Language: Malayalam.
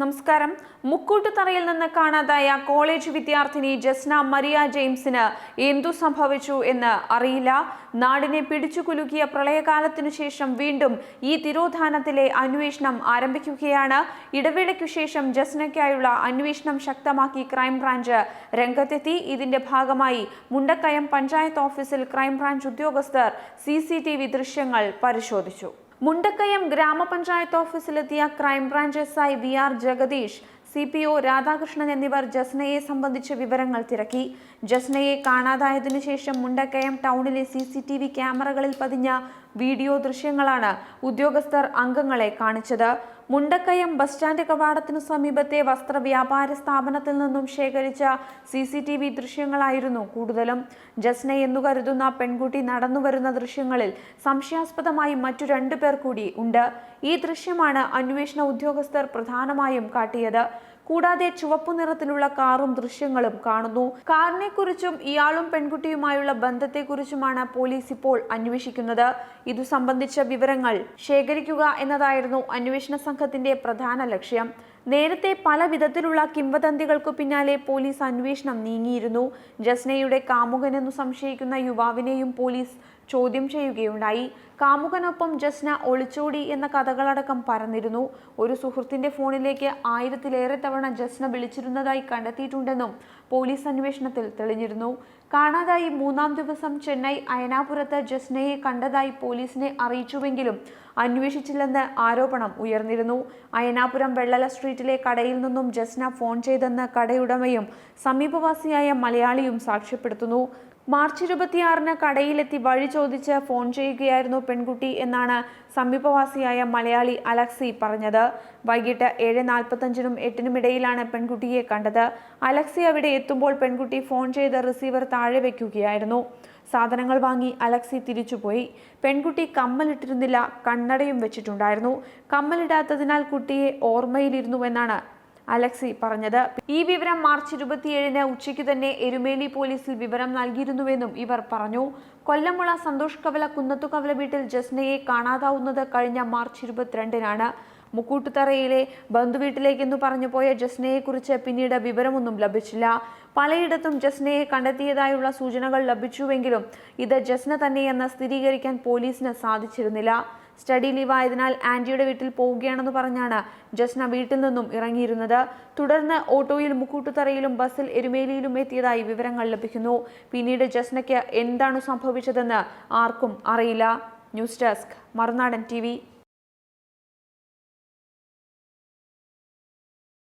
നമസ്കാരം. മുക്കൂട്ടുതറയിൽ നിന്ന് കാണാതായ കോളേജ് വിദ്യാർത്ഥിനി ജസ്ന മരിയ ജെയിംസിന് എന്തു സംഭവിച്ചു എന്ന് അറിയില്ല. നാടിനെ പിടിച്ചുകുലുക്കിയ പ്രളയകാലത്തിനു ശേഷം വീണ്ടും ഈ തിരോധാനത്തിലെ അന്വേഷണം ആരംഭിക്കുകയാണ്. ഇടവേളയ്ക്കു ശേഷം ജസ്നയ്ക്കായുള്ള അന്വേഷണം ശക്തമാക്കി ക്രൈംബ്രാഞ്ച് രംഗത്തെത്തി. ഇതിന്റെ ഭാഗമായി മുണ്ടക്കയം പഞ്ചായത്ത് ഓഫീസിൽ ക്രൈംബ്രാഞ്ച് ഉദ്യോഗസ്ഥർ സി ദൃശ്യങ്ങൾ പരിശോധിച്ചു. മുണ്ടക്കയം ഗ്രാമപഞ്ചായത്ത് ഓഫീസിലെത്തിയ crime branch S I V R Jagadeesh C P O Radhakrishnan എന്നിവർ ജസ്നയെ സംബന്ധിച്ച വിവരങ്ങൾ തിരക്കി. ജസ്നയെ കാണാതായതിനു ശേഷം മുണ്ടക്കയം ടൗണിലെ സി സി ടി വി ക്യാമറകളിൽ പതിഞ്ഞ വീഡിയോ ദൃശ്യങ്ങളാണ് ഉദ്യോഗസ്ഥർ അംഗങ്ങളെ കാണിച്ചത്. മുണ്ടക്കയം ബസ് സ്റ്റാൻഡ് കവാടത്തിനു സമീപത്തെ വസ്ത്രവ്യാപാര സ്ഥാപനത്തിൽ നിന്നും ശേഖരിച്ച സി സി ടി വി ദൃശ്യങ്ങളായിരുന്നു കൂടുതലും. ജസ്ന എന്നു കരുതുന്ന പെൺകുട്ടി നടന്നുവരുന്ന ദൃശ്യങ്ങളിൽ സംശയാസ്പദമായി മറ്റു രണ്ടു പേർ കൂടി ഉണ്ട്. ഈ ദൃശ്യമാണ് അന്വേഷണ ഉദ്യോഗസ്ഥർ പ്രധാനമായും കാട്ടിയത്. കൂടാതെ ചുവപ്പു നിറത്തിലുള്ള കാറും ദൃശ്യങ്ങളും കാണുന്നു. കാറിനെ കുറിച്ചും ഇയാളും പെൺകുട്ടിയുമായുള്ള ബന്ധത്തെക്കുറിച്ചുമാണ് പോലീസ് ഇപ്പോൾ അന്വേഷിക്കുന്നത്. ഇതു സംബന്ധിച്ച വിവരങ്ങൾ ശേഖരിക്കുക എന്നതായിരുന്നു അന്വേഷണ സംഘത്തിന്റെ പ്രധാന ലക്ഷ്യം. നേരത്തെ പല വിധത്തിലുള്ള കിംവദന്തികൾക്കു പിന്നാലെ പോലീസ് അന്വേഷണം നീങ്ങിയിരുന്നു. ജസ്നയുടെ കാമുകനെന്നു സംശയിക്കുന്ന യുവാവിനെയും പോലീസ് ചോദ്യം ചെയ്യുകയുണ്ടായി. കാമുകനൊപ്പം ജസ്ന ഒളിച്ചോടി എന്ന കഥകളടക്കം പറഞ്ഞിരുന്നു ഒരു സുഹൃത്തിന്റെ ഫോണിലേക്ക് ആയിരത്തിലേറെ തവണ ജസ്ന വിളിച്ചിരുന്നതായി കണ്ടെത്തിയിട്ടുണ്ടെന്നും പോലീസ് അന്വേഷണത്തിൽ തെളിഞ്ഞിരുന്നു. കാണാതായി മൂന്നാം ദിവസം ചെന്നൈ അയനാപുരത്ത് ജസ്നയെ കണ്ടതായി പോലീസിനെ അറിയിച്ചുവെങ്കിലും അന്വേഷിച്ചില്ലെന്ന് ആരോപണം ഉയർന്നിരുന്നു. അയനാപുരം വെള്ളല സ്ട്രീറ്റിലെ കടയിൽ നിന്നും ജസ്ന ഫോൺ ചെയ്തെന്ന് കടയുടമയും സമീപവാസിയായ മലയാളിയും സാക്ഷ്യപ്പെടുത്തുന്നു. മാർച്ച് ഇരുപത്തിയാറിന് കടയിലെത്തി വഴി ചോദിച്ച് ഫോൺ ചെയ്യുകയായിരുന്നു പെൺകുട്ടി എന്നാണ് സമീപവാസിയായ മലയാളി അലക്സി പറഞ്ഞത്. വൈകിട്ട് ഏഴ് നാൽപ്പത്തഞ്ചിനും എട്ടിനും ഇടയിലാണ് പെൺകുട്ടിയെ കണ്ടത്. അലക്സി അവിടെ എത്തുമ്പോൾ പെൺകുട്ടി ഫോൺ ചെയ്ത് റിസീവർ താഴെ വയ്ക്കുകയായിരുന്നു സാധനങ്ങൾ വാങ്ങി അലക്സി തിരിച്ചുപോയി. പെൺകുട്ടി കമ്മലിട്ടിരുന്നില്ല കണ്ണടയും വെച്ചിട്ടുണ്ടായിരുന്നു. കമ്മലിടാത്തതിനാൽ കുട്ടിയെ ഓർമ്മയിലിരുന്നുവെന്നാണ് അലക്സി പറഞ്ഞത്. ഈ വിവരം മാർച്ച് ഇരുപത്തിയേഴിന് ഉച്ചയ്ക്ക് തന്നെ എരുമേലി പോലീസിൽ വിവരം നൽകിയിരുന്നുവെന്നും ഇവർ പറഞ്ഞു. കൊല്ലമുള സന്തോഷ് കവല കുന്നത്തുകവല വീട്ടിൽ ജസ്നയെ കാണാതാവുന്നത് കഴിഞ്ഞ മാർച്ച് ഇരുപത്തിരണ്ടിനാണ്. മുക്കൂട്ടുതറയിലെ ബന്ധുവീട്ടിലേക്കെന്നു പറഞ്ഞു പോയ ജസ്നയെക്കുറിച്ച് പിന്നീട് വിവരമൊന്നും ലഭിച്ചില്ല. പലയിടത്തും ജസ്നയെ കണ്ടെത്തിയതായുള്ള സൂചനകൾ ലഭിച്ചുവെങ്കിലും ഇത് ജസ്ന തന്നെയെന്ന് സ്ഥിരീകരിക്കാൻ പോലീസിന് സാധിച്ചിരുന്നില്ല. സ്റ്റഡി ലീവ് ആയതിനാൽ ആന്റിയുടെ വീട്ടിൽ പോവുകയാണെന്ന് പറഞ്ഞാണ് ജസ്ന വീട്ടിൽ നിന്നും ഇറങ്ങിയിരുന്നത്. തുടർന്ന് ഓട്ടോയിൽ മുക്കൂട്ടുതറയിലും ബസ്സിൽ എരുമേലിയിലും എത്തിയതായി വിവരങ്ങൾ ലഭിക്കുന്നു. പിന്നീട് ജസ്നയ്ക്ക് എന്താണ് സംഭവിച്ചതെന്ന് ആർക്കും അറിയില്ല. ന്യൂസ് ഡെസ്ക് മറുനാടൻ ടി